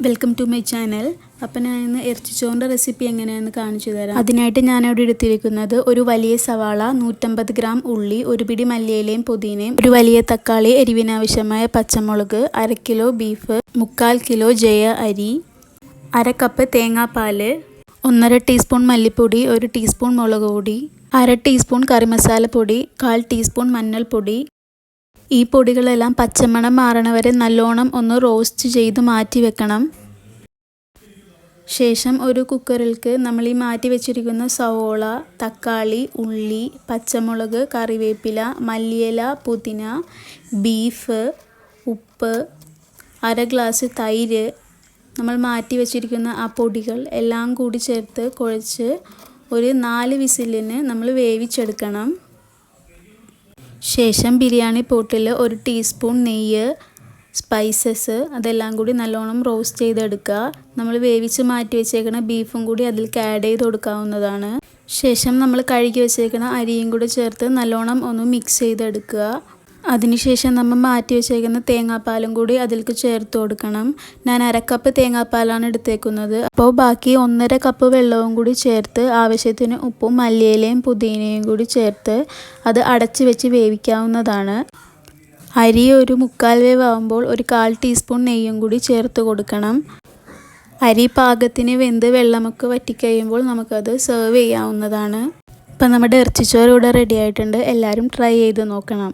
Welcome to my channel അപ്പം ഞാൻ ഇന്ന് ഇറച്ചിച്ചോറിന്റെ റെസിപ്പി എങ്ങനെയാണെന്ന് കാണിച്ചു തരാം. അതിനായിട്ട് ഞാനവിടെ എടുത്തിരിക്കുന്നത് ഒരു വലിയ സവാള നൂറ്റമ്പത് ഗ്രാം ഉള്ളി ഒരു പിടി മല്ലിയിലയും പുതിനയും ഒരു വലിയ തക്കാളി എരിവിനാവശ്യമായ പച്ചമുളക് അര കിലോ ബീഫ് മുക്കാൽ കിലോ ജയ അരി അര കപ്പ് തേങ്ങാപ്പാൽ ഒന്നര ടീസ്പൂൺ മല്ലിപ്പൊടി ഒരു ടീസ്പൂൺ മുളക് പൊടി അര ടീസ്പൂൺ കറിമസാലപ്പൊടി കാൽ ടീസ്പൂൺ മഞ്ഞൾപ്പൊടി ഈ പൊടികളെല്ലാം പച്ചമണം മാറണ വരെ നല്ലോണം ഒന്ന് റോസ്റ്റ് ചെയ്ത് മാറ്റി വെക്കണം. ശേഷം ഒരു കുക്കറിൽക്ക് നമ്മൾ ഈ മാറ്റി വെച്ചിരിക്കുന്ന സവോള തക്കാളി ഉള്ളി പച്ചമുളക് കറിവേപ്പില മല്ലിയില പുതിന ബീഫ് ഉപ്പ് അര ഗ്ലാസ് തൈര് നമ്മൾ മാറ്റി വെച്ചിരിക്കുന്ന ആ പൊടികൾ എല്ലാം കൂടി ചേർത്ത് കുഴച്ച് ഒരു നാല് വിസിലിന് നമ്മൾ വേവിച്ചെടുക്കണം. ശേഷം ബിരിയാണി പോട്ടിൽ ഒരു ടീസ്പൂൺ നെയ്യ് സ്പൈസസ് അതെല്ലാം കൂടി നല്ലോണം റോസ്റ്റ് ചെയ്തെടുക്കുക. നമ്മൾ വേവിച്ച് മാറ്റി വെച്ചേക്കണ ബീഫും കൂടി അതിലേക്ക് ആഡ് ചെയ്ത് കൊടുക്കാവുന്നതാണ്. ശേഷം നമ്മൾ കഴുകി വെച്ചേക്കണ അരിയും കൂടി ചേർത്ത് നല്ലോണം ഒന്ന് മിക്സ് ചെയ്തെടുക്കുക. അതിനുശേഷം നമ്മൾ മാറ്റി വെച്ചേക്കുന്ന തേങ്ങാപ്പാലും കൂടി അതിലേക്ക് ചേർത്ത് കൊടുക്കണം. ഞാൻ അരക്കപ്പ് തേങ്ങാപ്പാലാണ് എടുത്തേക്കുന്നത്. അപ്പോൾ ബാക്കി ഒന്നര കപ്പ് വെള്ളവും കൂടി ചേർത്ത് ആവശ്യത്തിന് ഉപ്പും മല്ലിയിലയും പുതിനയും കൂടി ചേർത്ത് അത് അടച്ച് വെച്ച് വേവിക്കാവുന്നതാണ്. അരി ഒരു മുക്കാൽ വേവ് ആകുമ്പോൾ ഒരു കാൽ ടീസ്പൂൺ നെയ്യും കൂടി ചേർത്ത് കൊടുക്കണം. അരി പാകത്തിന് വെന്ത് വെള്ളമൊക്കെ വറ്റിക്കഴിയുമ്പോൾ നമുക്കത് സെർവ് ചെയ്യാവുന്നതാണ്. ഇപ്പം നമ്മുടെ ഇറച്ചിച്ചോറ് ഇവിടെ റെഡി ആയിട്ടുണ്ട്. എല്ലാവരും ട്രൈ ചെയ്ത് നോക്കണം.